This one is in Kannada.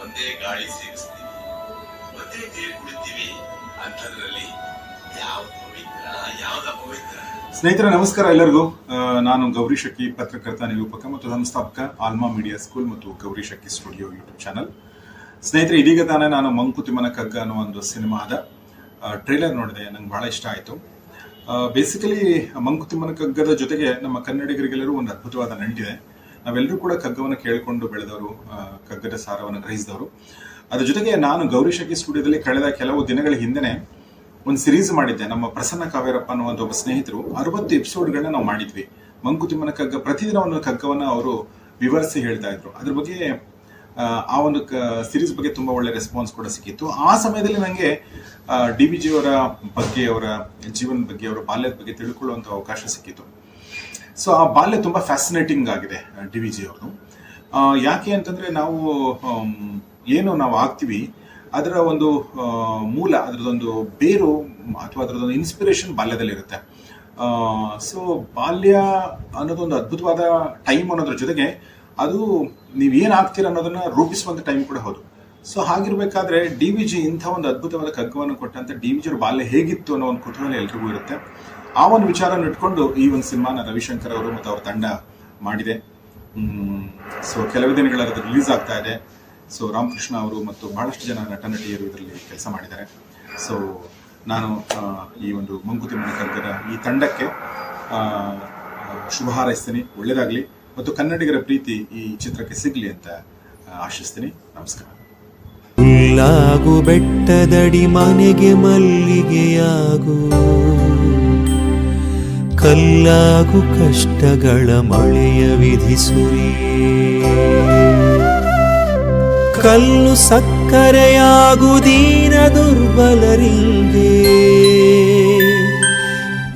ಒಂದೇ ಗಾಳಿ ಒಂದೇ ನೀರು ಕುಡಿತೀವಿ, ಅಂಥದ್ರಲ್ಲಿ ಯಾವ್ದು ಪವಿತ್ರ, ಯಾವ್ದ ಪವಿತ್ರ? ಸ್ನೇಹಿತರೆ, ನಮಸ್ಕಾರ ಎಲ್ಲರಿಗೂ. ನಾನು ಗೌರಿ ಶಕ್ಕಿ ಪತ್ರಕರ್ತ, ನಿರೂಪಕ ಮತ್ತು ಸಂಸ್ಥಾಪಕ ಆಲ್ಮಾ ಮೀಡಿಯಾ ಸ್ಕೂಲ್ ಮತ್ತು ಗೌರಿ ಶಕ್ಕಿ ಸ್ಟುಡಿಯೋ ಯೂಟ್ಯೂಬ್ ಚಾನಲ್. ಸ್ನೇಹಿತರೆ, ಇದೀಗ ತಾನೇ ನಾನು ಮಂಕುತಿಮ್ಮನ ಕಗ್ಗ ಅನ್ನೋ ಒಂದು ಸಿನಿಮಾದ ಟ್ರೇಲರ್ ನೋಡಿದೆ, ನಂಗೆ ಬಹಳ ಇಷ್ಟ ಆಯಿತು. ಬೇಸಿಕಲಿ ಮಂಕುತಿಮ್ಮನ ಕಗ್ಗದ ಜೊತೆಗೆ ನಮ್ಮ ಕನ್ನಡಿಗರಿಗೆಲ್ಲರೂ ಒಂದು ಅದ್ಭುತವಾದ ನಂಟಿದೆ. ನಾವೆಲ್ಲರೂ ಕೂಡ ಕಗ್ಗವನ್ನು ಕೇಳಿಕೊಂಡು ಬೆಳೆದವರು ಕಗ್ಗದ ಸಾರವನ್ನು ಗ್ರಹಿಸಿದವರು. ಅದ್ರ ಜೊತೆಗೆ ನಾನು ಗೌರಿ ಶಕ್ತಿ ಸ್ಟುಡಿಯೋದಲ್ಲಿ ಕಳೆದ ಕೆಲವು ದಿನಗಳ ಹಿಂದೆನೆ ಒಂದು ಸಿರೀಸ್ ಮಾಡಿದ್ದೆ, ನಮ್ಮ ಪ್ರಸನ್ನ ಕಾವೇರಪ್ಪ ಅನ್ನುವಂಥ ಒಬ್ಬ ಸ್ನೇಹಿತರು. ಅರವತ್ತು ಎಪಿಸೋಡ್ಗಳನ್ನ ನಾವು ಮಾಡಿದ್ವಿ. ಮಂಕುತಿಮ್ಮನ ಕಗ್ಗ ಪ್ರತಿದಿನ ಒಂದು ಕಗ್ಗವನ್ನು ಅವರು ವಿವರಿಸಿ ಹೇಳ್ತಾ ಇದ್ರು. ಅದ್ರ ಬಗ್ಗೆ ಆ, ಒಂದು ಸಿರೀಸ್ ಬಗ್ಗೆ ತುಂಬಾ ಒಳ್ಳೆ ರೆಸ್ಪಾನ್ಸ್ ಕೂಡ ಸಿಕ್ಕಿತ್ತು. ಆ ಸಮಯದಲ್ಲಿ ನನಗೆ ಡಿ ವಿ ಜಿ ಅವರ ಬಗ್ಗೆ ಅವರ ಜೀವನದ ಬಗ್ಗೆ ಅವರ ಬಾಲ್ಯದ ಬಗ್ಗೆ ತಿಳ್ಕೊಳ್ಳುವಂಥ ಅವಕಾಶ ಸಿಕ್ಕಿತ್ತು. ಸೊ ಆ ಬಾಲ್ಯ ತುಂಬಾ ಫ್ಯಾಸಿನೇಟಿಂಗ್ ಆಗಿದೆ ಡಿ ವಿ ಜಿ ಅವ್ರದ್ದು. ಯಾಕೆ ಅಂತಂದ್ರೆ ನಾವು ಏನು ನಾವು ಆಗ್ತೀವಿ ಅದರ ಒಂದು ಮೂಲ ಅದರದೊಂದು ಬೇರು ಅಥವಾ ಅದರದೊಂದು ಇನ್ಸ್ಪಿರೇಷನ್ ಬಾಲ್ಯದಲ್ಲಿರುತ್ತೆ. ಸೊ ಬಾಲ್ಯ ಅನ್ನೋದೊಂದು ಅದ್ಭುತವಾದ ಟೈಮ್ ಅನ್ನೋದ್ರ ಜೊತೆಗೆ ಅದು ನೀವು ಏನು ಆಗ್ತೀರ ಅನ್ನೋದನ್ನ ರೂಪಿಸುವಂತ ಟೈಮ್ ಕೂಡ ಹೌದು. ಸೊ ಹಾಗಿರ್ಬೇಕಾದ್ರೆ ಡಿ ವಿ ಜಿ ಇಂಥ ಒಂದು ಅದ್ಭುತವಾದ ಕಗ್ಗವನ್ನು ಕೊಟ್ಟಂತ ಡಿ ವಿ ಜಿ ಅವ್ರ ಬಾಲ್ಯ ಹೇಗಿತ್ತು ಅನ್ನೋ ಒಂದು ಕುತೂಹಲ ಎಲ್ರಿಗೂ ಇರುತ್ತೆ. ಆ ಒಂದು ವಿಚಾರನ ಇಟ್ಕೊಂಡು ಈ ಒಂದು ಸಿನಿಮಾನ ರವಿಶಂಕರ್ ಅವರು ಮತ್ತು ಅವ್ರ ತಂಡ ಮಾಡಿದೆ. ಸೊ ಕೆಲವು ದಿನಗಳಲ್ಲಿ ರಿಲೀಸ್ ಆಗ್ತಾ ಇದೆ. ಸೊ ರಾಮಕೃಷ್ಣ ಅವರು ಮತ್ತು ಬಹಳಷ್ಟು ಜನ ನಟ ನಟಿಯರು ಇದರಲ್ಲಿ ಕೆಲಸ ಮಾಡಿದ್ದಾರೆ. ಸೊ ನಾನು ಈ ಒಂದು ಮಂಕುತಿಮ್ಮನ ಕಗ್ಗದ ಈ ತಂಡಕ್ಕೆ ಶುಭ ಹಾರೈಸ್ತೀನಿ. ಒಳ್ಳೇದಾಗಲಿ. ಮತ್ತು ಕನ್ನಡಿಗರ ಪ್ರೀತಿ ಈ ಚಿತ್ರಕ್ಕೆ ಸಿಗಲಿ ಅಂತ ಆಶಿಸ್ತೀನಿ. ನಮಸ್ಕಾರ. ಹುಲ್ಲಾಗು ಬೆಟ್ಟದಡಿ ಮನೆಗೆ ಮಲ್ಲಿಗೆಯಾಗು. ಕಲ್ಲಾಗು ಕಷ್ಟಗಳ ಮಳೆಯ ವಿಧಿಸುರಿ ಕಲ್ಲು ಸಕ್ಕರೆಯಾಗು ದೀನ ದುರ್ಬಲರಿಂಗೆ